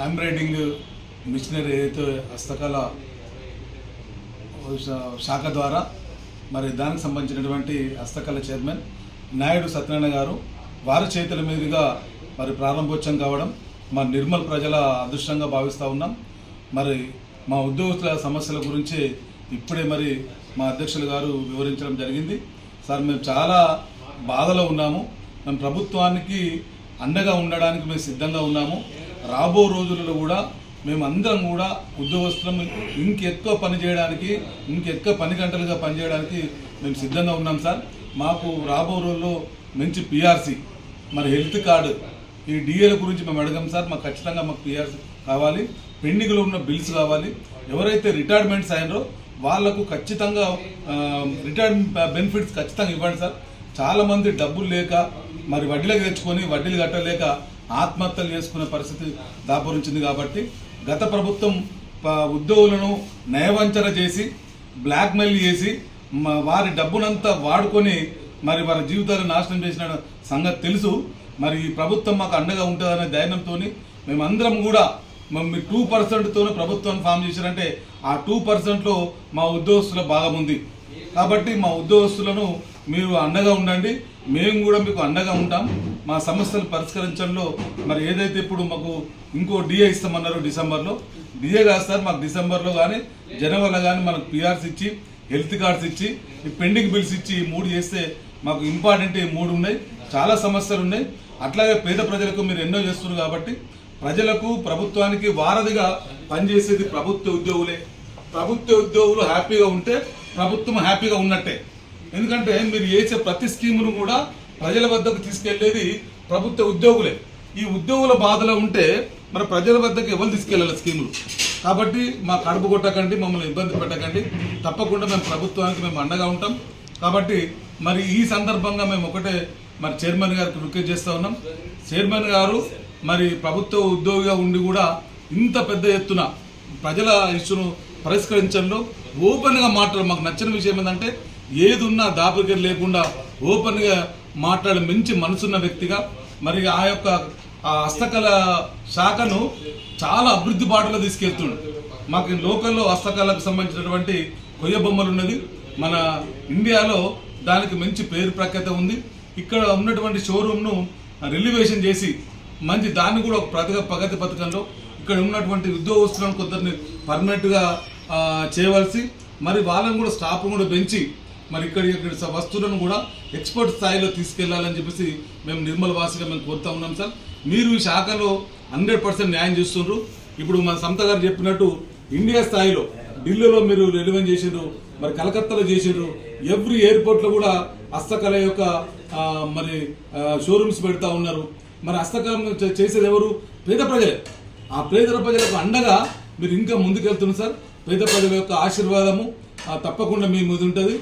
Embroidering machinery ఏదైతే హస్తకళ శా- శాఖ ద్వారా మరి దానికి సంబంధించినటువంటి హస్తకళ చైర్మన్ నాయుడు సత్యనారాయణ గారు వారి చేతుల మీదుగా మరి ప్రారంభోత్సవం కావడం మా నిర్మల్ ప్రజల అదృష్టంగా భావిస్తూ ఉన్నాం. మరి మా ఉద్యోగస్తుల సమస్యల గురించి ఇప్పుడే మరి మా అధ్యక్షులు గారు వివరించడం జరిగింది. సార్ మేము చాలా బాధలో ఉన్నాము. మేము ప్రభుత్వానికి అండగా ఉండడానికి మేము సిద్ధంగా ఉన్నాము. రాబో రోజులలో కూడా మేము అందరం కూడా ఉద్యోగస్తులం ఇంకెక్కువ పని చేయడానికి ఇంకెక్కువ పని గంటలుగా పనిచేయడానికి మేము సిద్ధంగా ఉన్నాం సార్. మాకు రాబో రోజుల్లో మంచి పిఆర్సీ మరి హెల్త్ కార్డు ఈ డిఏల గురించి మేము అడగం సార్. మాకు ఖచ్చితంగా మాకు పిఆర్సీ కావాలి. పెండింగ్లో ఉన్న బిల్స్ కావాలి. ఎవరైతే రిటైర్మెంట్స్ అయినారో వాళ్ళకు ఖచ్చితంగా రిటైర్మెంట్ బెనిఫిట్స్ ఖచ్చితంగా ఇవ్వండి సార్. చాలా మంది డబ్బులు లేక మరి వడ్డీలకు తెచ్చుకొని వడ్డీలు కట్టలేక ఆత్మహత్యలు చేసుకునే పరిస్థితి దాపురించింది కాబట్టి గత ప్రభుత్వం ప- ఉద్యోగులను నయవంచన చేసి బ్లాక్మెయిల్ చేసి వారి డబ్బునంతా వాడుకొని మరి వారి జీవితాలు నాశనం చేసిన సంగతి తెలుసు. మరి ఈ ప్రభుత్వం మాకు అండగా ఉంటుందనే ధైర్యంతో మేమందరం కూడా మరి మీరు టూ పర్సెంట్తోనే ప్రభుత్వాన్ని ఫామ్ చేశారంటే ఆ టూ పర్సెంట్లో మా ఉద్యోగస్తుల భాగం ఉంది. కాబట్టి మా ఉద్యోగస్తులను మీరు అండగా ఉండండి. మేము కూడా మీకు అండగా ఉంటాం. మా సమస్యలు పరిష్కరించడంలో మరి ఏదైతే ఇప్పుడు మాకు ఇంకో డిఏ ఇస్తామన్నారు డిసెంబర్లో డిఏ కాదు సార్ మాకు డిసెంబర్లో కానీ జనవరిలో కానీ మనకు పిఆర్స్ ఇచ్చి హెల్త్ కార్డ్స్ ఇచ్చి ఈ పెండింగ్ బిల్స్ ఇచ్చి ఈ మూడు చేస్తే మాకు ఇంపార్టెంట్ ఈ మూడు ఉన్నాయి. చాలా సమస్యలు ఉన్నాయి. అట్లాగే పేద ప్రజలకు మీరు ఎన్నో చేస్తున్నారు కాబట్టి ప్రజలకు ప్రభుత్వానికి వారధిగా పనిచేసేది ప్రభుత్వ ఉద్యోగులే. ప్రభుత్వ ఉద్యోగులు హ్యాపీగా ఉంటే ప్రభుత్వం హ్యాపీగా ఉన్నట్టే. ఎందుకంటే మీరు చేసే ప్రతి స్కీమును కూడా ప్రజల వద్దకు తీసుకెళ్ళేది ప్రభుత్వ ఉద్యోగులే. ఈ ఉద్యోగుల బాధలో ఉంటే మరి ప్రజల వద్దకు ఎవరు తీసుకెళ్ళాలి స్కీములు? కాబట్టి మా కడుపు కొట్టకండి మమ్మల్ని ఇబ్బంది పెట్టకండి. తప్పకుండా మేము ప్రభుత్వానికి మేము అండగా ఉంటాం. కాబట్టి మరి ఈ సందర్భంగా మేము ఒకటే మరి చైర్మన్ గారికి రిక్వెస్ట్ చేస్తూ ఉన్నాం. చైర్మన్ గారు మరి ప్రభుత్వ ఉద్యోగిగా ఉండి కూడా ఇంత పెద్ద ఎత్తున ప్రజల ఇష్యూను పరిష్కరించడంలో ఓపెన్గా మాట్లాడు మాకు నచ్చిన విషయం ఏంటంటే ఏది ఉన్నా దాపరికం లేకుండా ఓపెన్గా మాట్లాడే మంచి మనసున్న వ్యక్తిగా మరి ఆ యొక్క ఆ హస్తకళ శాఖను చాలా అభివృద్ధి బాటలో తీసుకెళ్తుండు. మాకు లోకల్లో హస్తకళకు సంబంధించినటువంటి కొయ్య బొమ్మలు ఉన్నది. మన ఇండియాలో దానికి మంచి పేరు ప్రఖ్యాత ఉంది. ఇక్కడ ఉన్నటువంటి షోరూమ్ను రిలివేషన్ చేసి మంచి దాన్ని కూడా ఒక ప్రగతి ప్రగతి పథకంలో ఇక్కడ ఉన్నటువంటి ఉద్యోగస్తులను కొందరిని పర్మనెంట్గా చేయవలసి మరి వాళ్ళని కూడా స్టాఫ్ కూడా పెంచి మరి ఇక్కడ ఇక్కడ స- వస్తువులను కూడా ఎక్స్పోర్ట్ స్థాయిలో తీసుకెళ్ళాలని చెప్పేసి మేము నిర్మల్ వాసిగా మేము కోరుతా ఉన్నాం సార్. మీరు ఈ శాఖలో హండ్రెడ్ పర్సెంట్ న్యాయం చేస్తున్నారు ఇప్పుడు మన సంత గారు చెప్పినట్టు ఇండియా స్థాయిలో ఢిల్లీలో మీరు రెలివెన్ చేసిండ్రు మరి కలకత్తాలో చేసిండ్రు ఎవ్రీ ఎయిర్పోర్ట్లో కూడా హస్తకళ యొక్క మరి షోరూమ్స్ పెడతా ఉన్నారు. మరి హస్తకళ చేసేది ఎవరు? పేద ప్రజలే. ఆ పేద ప్రజలకు అండగా మీరు ఇంకా ముందుకెళ్తున్నారు సార్. పేద ప్రజల యొక్క ఆశీర్వాదము తప్పకుండా మీ ముందు ఉంటుంది.